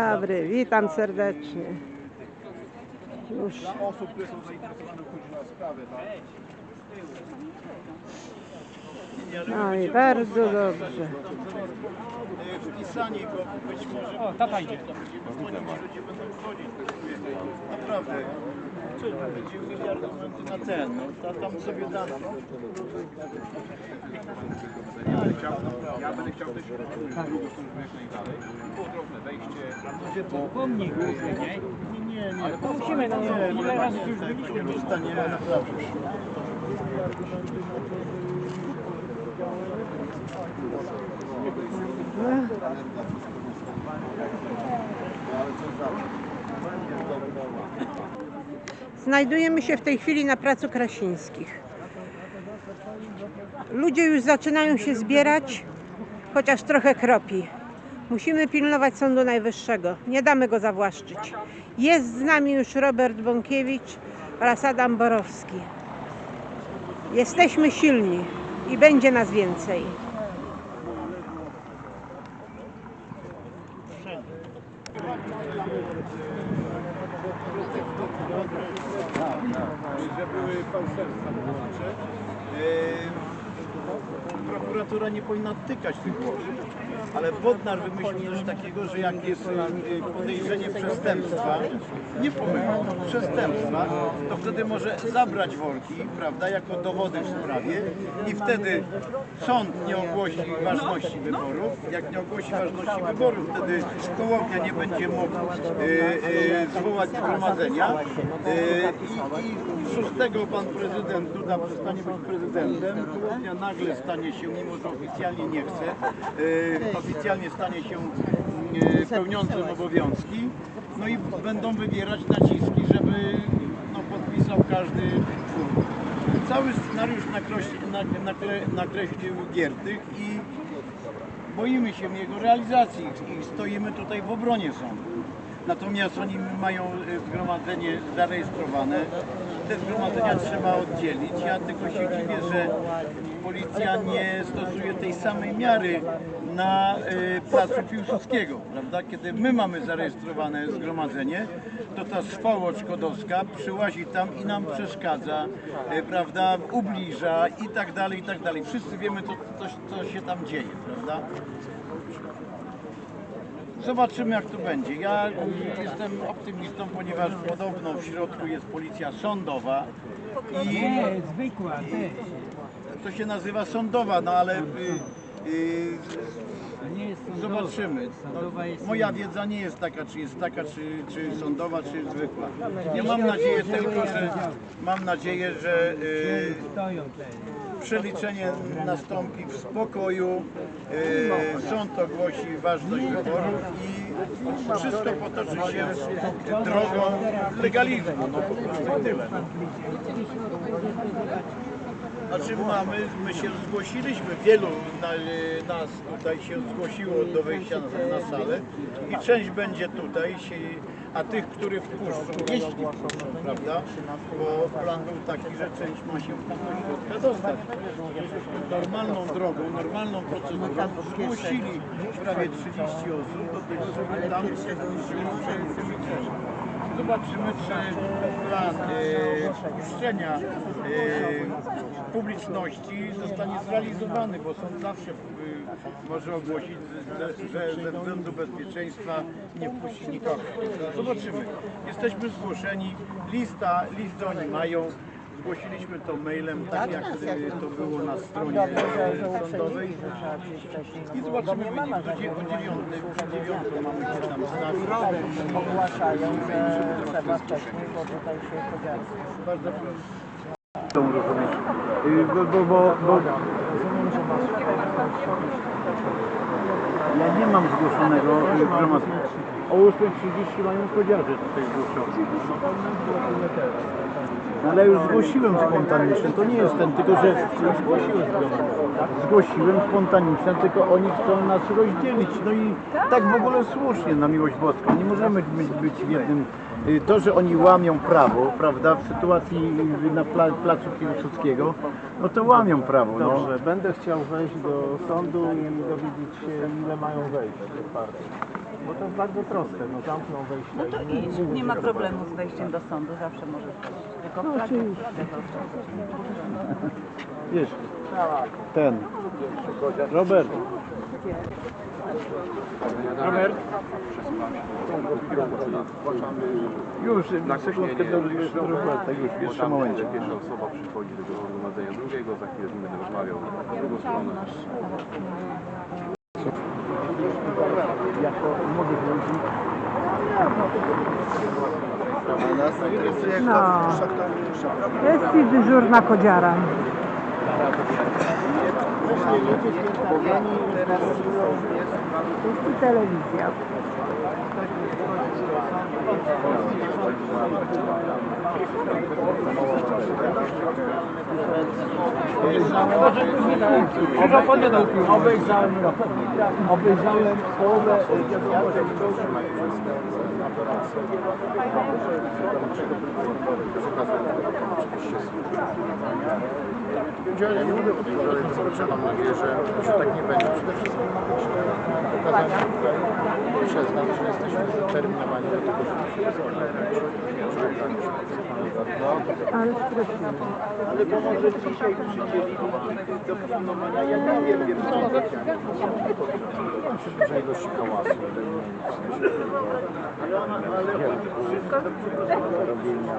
dobry, witam serdecznie. Już Dla osób, które są zainteresowane wchodzi na sprawę, tak? no i bardzo dobrze. E, Wpisanie go być może... O, tata idzie. Ludzie Będzie mieli argumenty na ten. No, ta- tam sobie da. Ja, ale będę chciał też drugą służbę jak najdalej. Półdrożne wejście. Pomnik główny, nie? Nie, nie, nie. Ale musimy, no, Nie, ile razy już byliśmy, tu Dostaniemy naprawdę. Znajdujemy się w tej chwili na Placu Krasińskich. Ludzie już zaczynają się zbierać, chociaż trochę kropi. Musimy pilnować Sądu Najwyższego. Nie damy go zawłaszczyć. Jest z nami już Robert Bąkiewicz oraz Adam Borowski. Jesteśmy silni i będzie nas więcej. że były fałszerstwa to znaczy. Yy, prokuratura nie powinna tykać tych łoży, ale Bodnar wymyślił coś takiego, że jak jest yy, podejrzenie przestępstwa, nie pomyłki, przestępstwa, to wtedy może zabrać worki, prawda, jako dowody w sprawie i wtedy sąd nie ogłosi ważności wyborów. Jak nie ogłosi ważności wyborów, wtedy Hołownia nie będzie mógł yy, yy, zwołać zgromadzenia yy, i, i 6 pan prezydent Duda przestanie być prezydentem, Hołownia nagle stanie się, mimo że oficjalnie nie chce, yy, oficjalnie stanie się yy, pełniącym obowiązki, no i będą wywierać naciski, żeby no, podpisał każdy członek. Cały scenariusz nakreślił, nak- nakre, nakreślił Giertych i boimy się jego realizacji i stoimy tutaj w obronie sądu. Natomiast oni mają e, zgromadzenie zarejestrowane. Te zgromadzenia trzeba oddzielić. Ja tylko się dziwię, że policja nie stosuje tej samej miary na e, placu Piłsudskiego, prawda? Kiedy my mamy zarejestrowane zgromadzenie, to ta swołoć kodowska przyłazi tam i nam przeszkadza, e, prawda? Ubliża i tak dalej, i tak dalej. Wszyscy wiemy, co, co, co się tam dzieje, prawda? Zobaczymy jak to będzie. Ja y, jestem optymistą, ponieważ podobno w środku jest policja sądowa i Nie, zwykła też. to się nazywa sądowa, no ale y, y, nie jest sądowa. zobaczymy. Sądowa jest No, moja wiedza nie jest taka, czy jest taka, czy, czy sądowa, czy zwykła. Ja mam nadzieję tylko, że mam nadzieję, że y, przeliczenie nastąpi w spokoju, e, sąd ogłosi ważność wyborów i wszystko potoczy się drogą legalizmu, no po prostu tyle. Znaczy mamy, my się zgłosiliśmy, wielu na, nas tutaj się zgłosiło do wejścia na, salę i część będzie tutaj, się, a tych, których wpuszczą, jeśli wpuszczą, prawda? Bo plan był taki, że część ma się tam dostać. Normalną drogą, normalną procedurą zgłosili prawie 30 osób do tego, żeby tam Zobaczymy, czy plan e, e, publiczności zostanie zrealizowany, bo sąd zawsze e, może ogłosić, że, ze względu bezpieczeństwa nie wpuści nikogo. Zobaczymy. Jesteśmy zgłoszeni, lista, listę oni mają. Zgłosiliśmy to mailem, tak jak e, to było na stronie sądowej. I zobaczymy wynik. Do dzie- o dziewiątej, przy dziewiątej mamy się tam stawić. ogłaszają, że trzeba wcześniej, bo tutaj się podzieli. Bardzo proszę. Chcą rozumieć. Y, Bo, bo, bo, bo ja nie mam zgłoszonego gromadzenia. O 8.30 mają podziarze tutaj zgłoszone. Ale już zgłosiłem spontaniczne, to nie jest ten, tylko że zgłosiłem spontaniczne, tylko oni chcą nas rozdzielić. No i tak w ogóle słusznie, na miłość boską. Nie możemy być, być w jednym to, że oni łamią prawo, prawda, w sytuacji na pla, placu Piłsudskiego, no to łamią prawo. No. Dobrze, będę chciał wejść do sądu i dowiedzieć się, ile mają wejść do partii. Bo to jest bardzo proste, no zamkną wejście. No to idź, nie ma problemu z wejściem do sądu, zawsze możesz wejść. Tylko no, Wiesz, ten, Robert. Robert. Już, na sekundkę do już, w pierwszym momencie. Pierwsza osoba przychodzi do zgromadzenia drugiego, za chwilę z nim będę rozmawiał w drugą. Jako młodych ludzi No. Jest i dyżurna kodziara. Jest i telewizja. obejrzałem, obejrzałem połowę Ja nie mówię o ale cały mam nadzieję, że, że tak nie będzie. Przede wszystkim pokazać tutaj przez nas, że jesteśmy zdeterminowani do tego, żeby się Ale. Ale to może dzisiaj przydzielili do pilnowania, ja nie wiem, wiem, Dużej ilości hałasu, robienia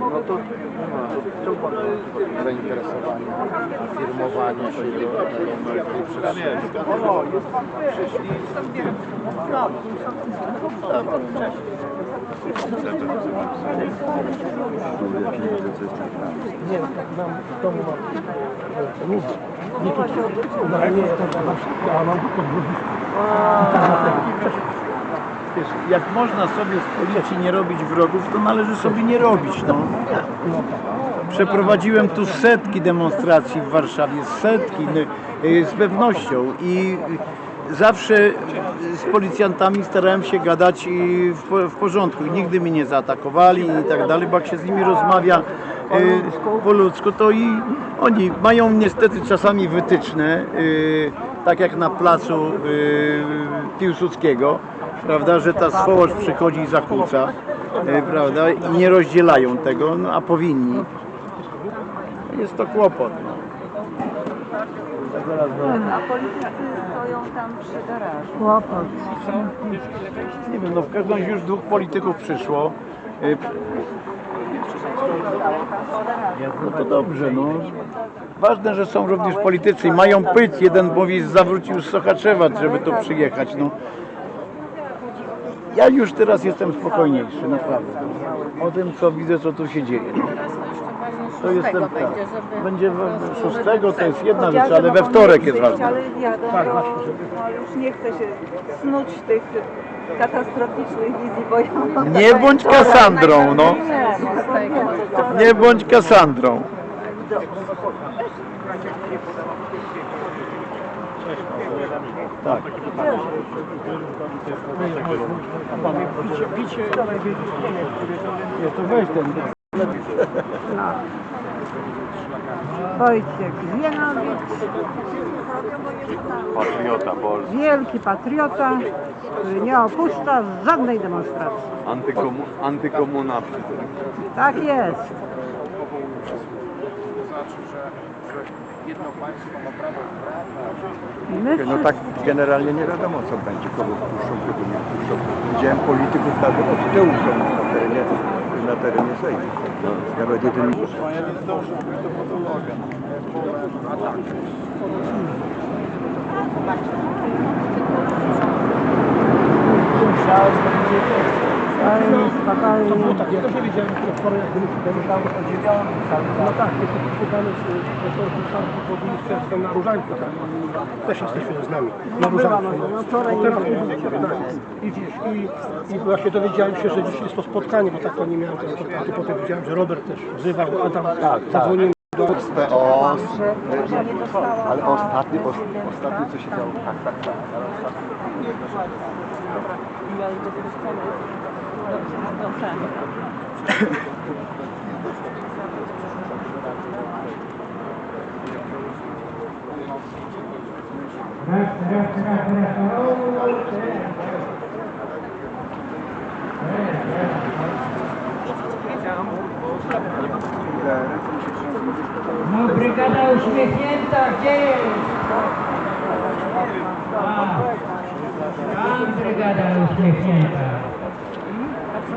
no to nie ma zainteresowania, afirmowania się do tej przestrzeni. Nie, mam w domu mam lub nie to no, nie, to ja mam podwórko. Wiesz, jak można sobie z policji nie robić wrogów, to należy sobie nie robić. No. Przeprowadziłem tu setki demonstracji w Warszawie, setki no, y, z pewnością i zawsze z policjantami starałem się gadać w, po- w porządku. Nigdy mnie nie zaatakowali i tak dalej, bo jak się z nimi rozmawia y, po ludzku, to i oni mają niestety czasami wytyczne, y, tak jak na placu Piłsudskiego, prawda, że ta swołość przychodzi i zakłóca, y, prawda, i nie rozdzielają tego, no, a powinni. Jest to kłopot. No. A politycy stoją tam przy garażu. Kłopot. Nie wiem, no w każdym razie już dwóch polityków przyszło. Y, No to dobrze, no. Ważne, że są również politycy i mają pyć. Jeden mówi, zawrócił z Sochaczewa, żeby tu przyjechać. No. Ja już teraz jestem spokojniejszy, naprawdę. O tym, co widzę, co tu się dzieje. To jestem tak. Będzie we- szóstego, to jest jedna rzecz, ale we wtorek jest ważne. Ale jadą, to no, już nie chce się snuć tych katastroficznych wizji, bo ja Nie bądź Kasandrą, no. Nie bądź Kasandrą. Tak. Nie, to weź ten. Wojciech Zjenowicz, Patriota polski, wielki patriota, który nie opuszcza żadnej demonstracji. antykomu, antykomuna przy Tak jest. I my No tak generalnie nie wiadomo co będzie, kogo wpuszczą, kogo nie wpuszczą. Widziałem polityków nawet od tyłu są na terenie, na terenie Sejmu. No, nawet jeden Spokojnie, spokojnie. Tak, ja też nie wiedziałem, które spory jak byli tam o dziewiątej. No tak, jesteśmy szukamy z profesorem Sanki pod ministerstwem na Różańcu. Tam. Też jesteśmy z nami. Na Różańcu. No, wczoraj teraz tak. I, wiesz, i, I właśnie dowiedziałem się, że dzisiaj jest to spotkanie, bo tak to nie miałem tego kontaktu. Potem widziałem, że Robert też wzywał, Adam tak, zadzwonił do... PO, ale ostatni, os, ostatni co się działo, tak, tak, tak. No brygada uśmiechnięta, gdzie jest? A, Tam brygada uśmiechnięta.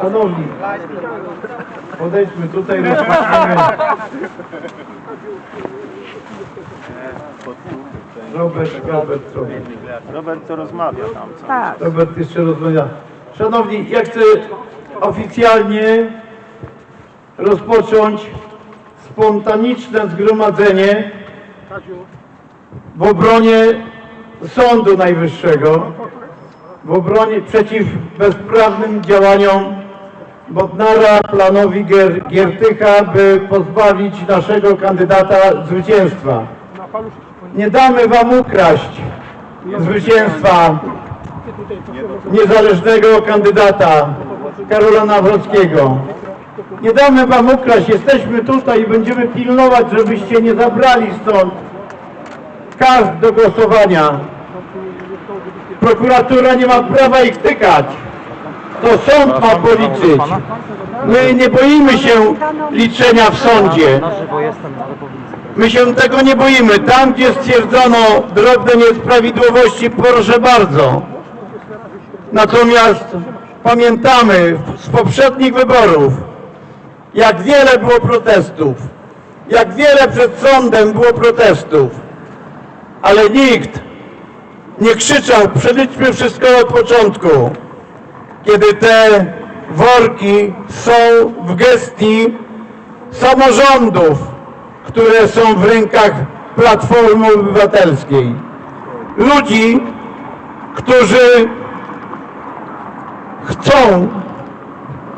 Szanowni, podejdźmy tutaj, rozpoczniemy. Robert, Robert, Robert. Robert to rozmawia tam. Co? Tak. Robert jeszcze rozmawia. Szanowni, ja chcę oficjalnie rozpocząć spontaniczne zgromadzenie w obronie Sądu Najwyższego, w obronie przeciw bezprawnym działaniom Bodnara, planowi Gier, Giertycha, by pozbawić naszego kandydata zwycięstwa. Nie damy wam ukraść zwycięstwa niezależnego kandydata Karola Nawrockiego. Nie damy wam ukraść, jesteśmy tutaj i będziemy pilnować, żebyście nie zabrali stąd kart do głosowania. Prokuratura nie ma prawa ich tykać. To sąd ma policzyć. My nie boimy się liczenia w sądzie. My się tego nie boimy. Tam, gdzie stwierdzono drobne nieprawidłowości, proszę bardzo. Natomiast pamiętamy z poprzednich wyborów, jak wiele było protestów, jak wiele przed sądem było protestów, ale nikt nie krzyczał, przeliczmy wszystko od początku, kiedy te worki są w gestii samorządów, które są w rękach Platformy Obywatelskiej. Ludzi, którzy chcą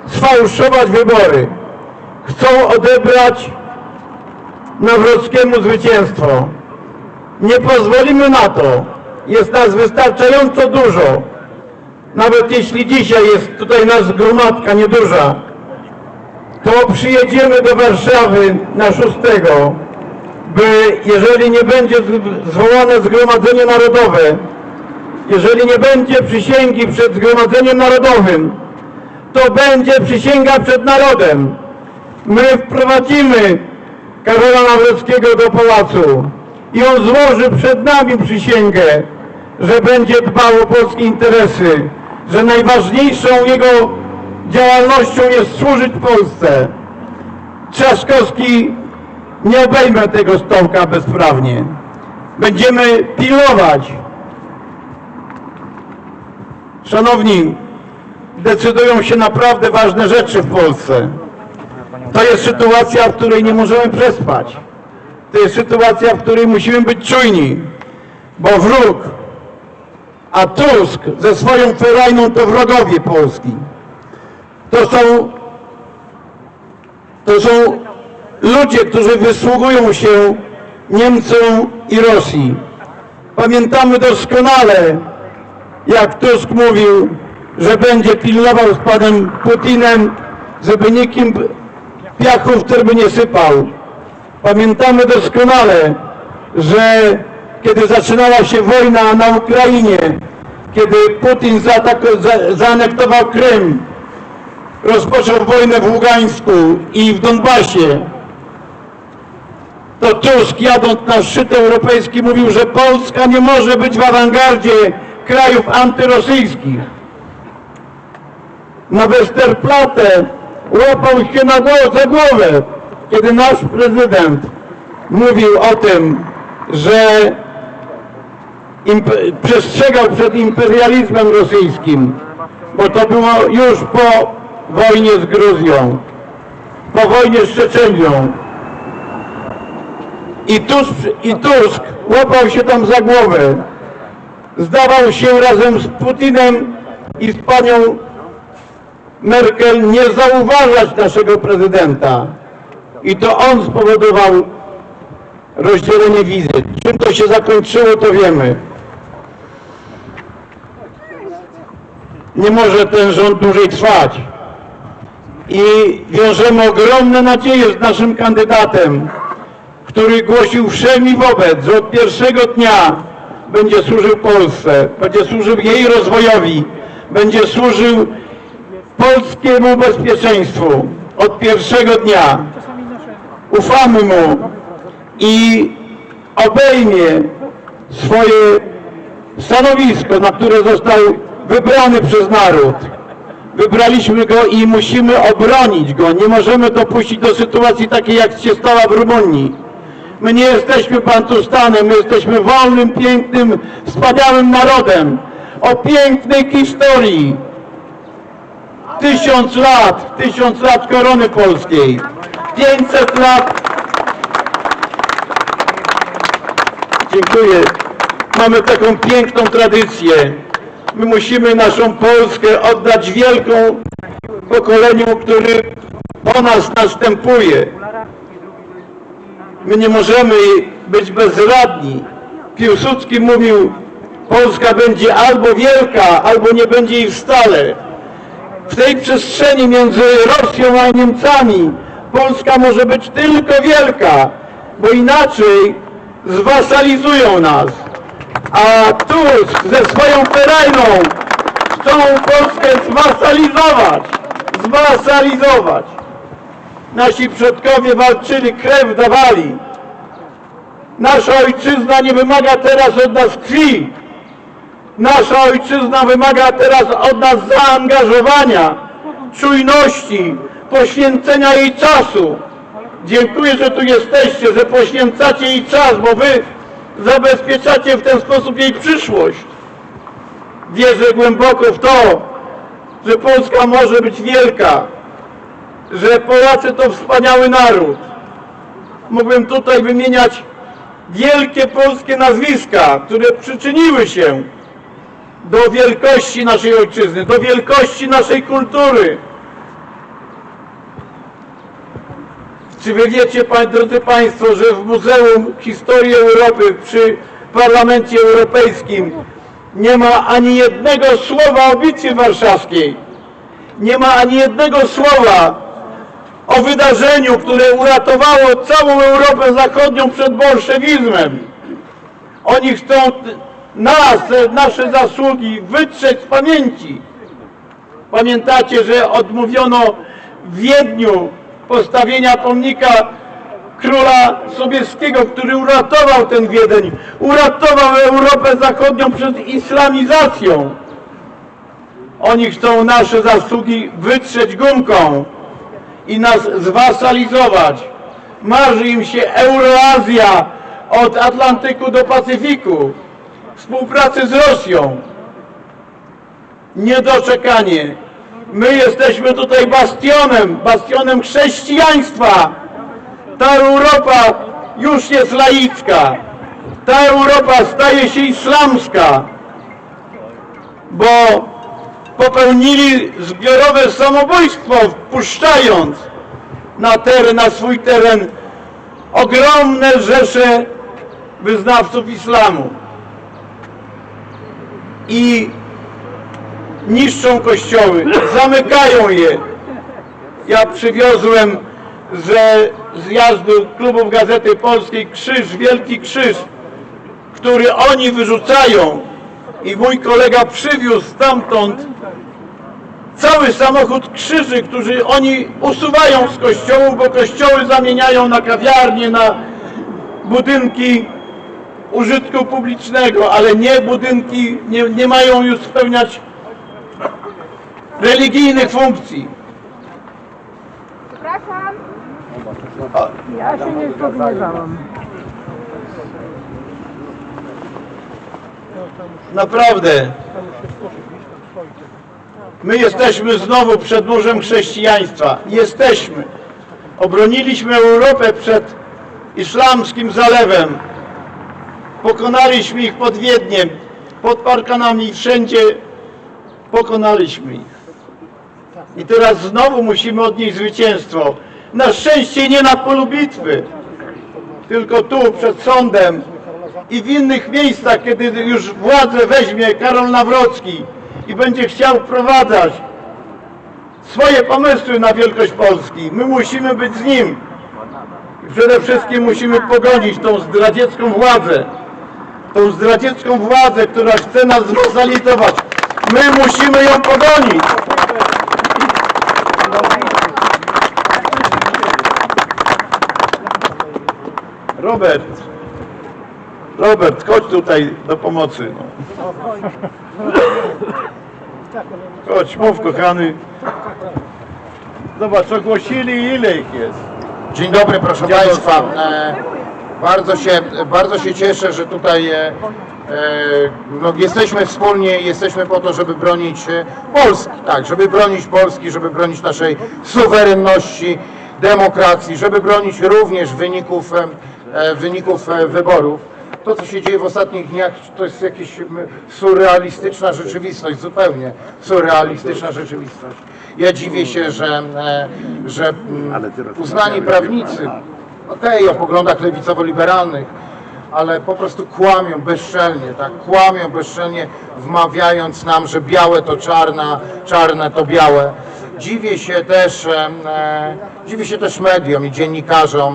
sfałszować wybory, chcą odebrać Nawrockiemu zwycięstwo. Nie pozwolimy na to. Jest nas wystarczająco dużo. Nawet jeśli dzisiaj jest tutaj nas gromadka nieduża, to przyjedziemy do Warszawy na 6, by jeżeli nie będzie zwołane Zgromadzenie Narodowe, jeżeli nie będzie przysięgi przed Zgromadzeniem Narodowym, to będzie przysięga przed narodem. My wprowadzimy Karola Nawrockiego do pałacu i on złoży przed nami przysięgę, że będzie dbał o polskie interesy, że najważniejszą jego działalnością jest służyć Polsce. Trzaskowski nie obejmę tego stołka bezprawnie. Będziemy pilnować. Szanowni, decydują się naprawdę ważne rzeczy w Polsce. To jest sytuacja, w której nie możemy przespać. To jest sytuacja, w której musimy być czujni, bo wróg, a Tusk ze swoją ferajną to wrogowie Polski. To są, to są ludzie, którzy wysługują się Niemcom i Rosji. Pamiętamy doskonale, jak Tusk mówił, że będzie pilnował z panem Putinem, żeby nikim piachu w torby nie sypał. Pamiętamy doskonale, że kiedy zaczynała się wojna na Ukrainie, kiedy Putin zaanektował Krym, rozpoczął wojnę w Ługańsku i w Donbasie, to Tusk jadąc na szczyt europejski mówił, że Polska nie może być w awangardzie krajów antyrosyjskich. Na Westerplatte łapał się na głowę, za głowę, kiedy nasz prezydent mówił o tym, że przestrzegał przed imperializmem rosyjskim. bo to było już po wojnie z Gruzją, po wojnie z Czeczenią. I Tusk, I Tusk łapał się tam za głowę. Zdawał się razem z Putinem i z panią Merkel nie zauważać naszego prezydenta. I to on spowodował rozdzielenie wizyt. Czym to się zakończyło, to wiemy. Nie może ten rząd dłużej trwać. I wiążemy ogromne nadzieje z naszym kandydatem, który głosił wszemi wobec, że od pierwszego dnia będzie służył Polsce, będzie służył jej rozwojowi, będzie służył polskiemu bezpieczeństwu od pierwszego dnia. Ufamy mu i obejmie swoje stanowisko, na które został wybrany przez naród. Wybraliśmy go i musimy obronić go. Nie możemy dopuścić do sytuacji takiej, jak się stała w Rumunii. My nie jesteśmy Bantustanem, my jesteśmy wolnym, pięknym, wspaniałym narodem o pięknej historii. Tysiąc lat, tysiąc lat korony polskiej, 500 lat. Dziękuję. Mamy taką piękną tradycję. My musimy naszą Polskę oddać wielką pokoleniu, który po nas następuje. My nie możemy być bezradni. Piłsudski mówił, Polska będzie albo wielka, albo nie będzie jej wcale. W tej przestrzeni między Rosją a Niemcami Polska może być tylko wielka, bo inaczej zwasalizują nas. A Tusk ze swoją ferajną chcą Polskę zwasalizować. Zwasalizować. Nasi przodkowie walczyli, krew dawali. Nasza ojczyzna nie wymaga teraz od nas krwi. Nasza ojczyzna wymaga teraz od nas zaangażowania, czujności, poświęcenia jej czasu. Dziękuję, że tu jesteście, że poświęcacie jej czas, bo wy zabezpieczacie w ten sposób jej przyszłość. Wierzę głęboko w to, że Polska może być wielka, że Polacy to wspaniały naród. Mógłbym tutaj wymieniać wielkie polskie nazwiska, które przyczyniły się do wielkości naszej ojczyzny, do wielkości naszej kultury. Czy wy wiecie, drodzy Państwo, że w Muzeum Historii Europy przy Parlamencie Europejskim nie ma ani jednego słowa o Bitwie Warszawskiej? Nie ma ani jednego słowa o wydarzeniu, które uratowało całą Europę Zachodnią przed bolszewizmem. Oni chcą nas, nasze zasługi wytrzeć z pamięci. Pamiętacie, że odmówiono w Wiedniu postawienia pomnika króla Sobieskiego, który uratował ten Wiedeń, uratował Europę Zachodnią przed islamizacją. Oni chcą nasze zasługi wytrzeć gumką i nas zwasalizować. Marzy im się Euroazja od Atlantyku do Pacyfiku, współpracy z Rosją. Niedoczekanie. My jesteśmy tutaj bastionem, bastionem chrześcijaństwa. Ta Europa już jest laicka. Ta Europa staje się islamska, bo popełnili zbiorowe samobójstwo, wpuszczając na teren, na swój teren ogromne rzesze wyznawców islamu. I niszczą kościoły, zamykają je. Ja przywiozłem ze zjazdu klubów Gazety Polskiej krzyż, wielki krzyż, który oni wyrzucają i mój kolega przywiózł stamtąd cały samochód krzyży, którzy oni usuwają z kościołów, bo kościoły zamieniają na kawiarnie, na budynki użytku publicznego, ale nie budynki, nie, nie mają już spełniać religijnych funkcji. Ja się nie zgadzałam. Naprawdę. My jesteśmy znowu przedmurzem chrześcijaństwa. Jesteśmy. Obroniliśmy Europę przed islamskim zalewem. Pokonaliśmy ich pod Wiedniem, pod parkanami, wszędzie pokonaliśmy ich. I teraz znowu musimy odnieść zwycięstwo. Na szczęście nie na polu bitwy, tylko tu przed sądem i w innych miejscach, kiedy już władzę weźmie Karol Nawrocki i będzie chciał wprowadzać swoje pomysły na wielkość Polski. My musimy być z nim. I przede wszystkim musimy pogonić tą zdradziecką władzę. Tą zdradziecką władzę, która chce nas zrozalitować. My musimy ją pogonić. Robert, Robert, chodź tutaj do pomocy. No. Chodź, mów kochany. Zobacz, ogłosili ile ich jest. Dzień dobry, proszę Państwa. E, bardzo, się, bardzo się cieszę, że tutaj e, e, no, jesteśmy wspólnie i jesteśmy po to, żeby bronić e, Polski. Tak, żeby bronić Polski, żeby bronić naszej suwerenności, demokracji, żeby bronić również wyników, wyników e, wyborów. To, co się dzieje w ostatnich dniach, to jest jakaś surrealistyczna rzeczywistość, zupełnie surrealistyczna rzeczywistość. Ja dziwię się, że, e, że mm, uznani prawnicy, okej, o poglądach lewicowo-liberalnych, ale po prostu kłamią bezczelnie, tak, kłamią bezczelnie, wmawiając nam, że białe to czarna, czarne to białe. Dziwię się też, e, e, dziwię się też mediom i dziennikarzom,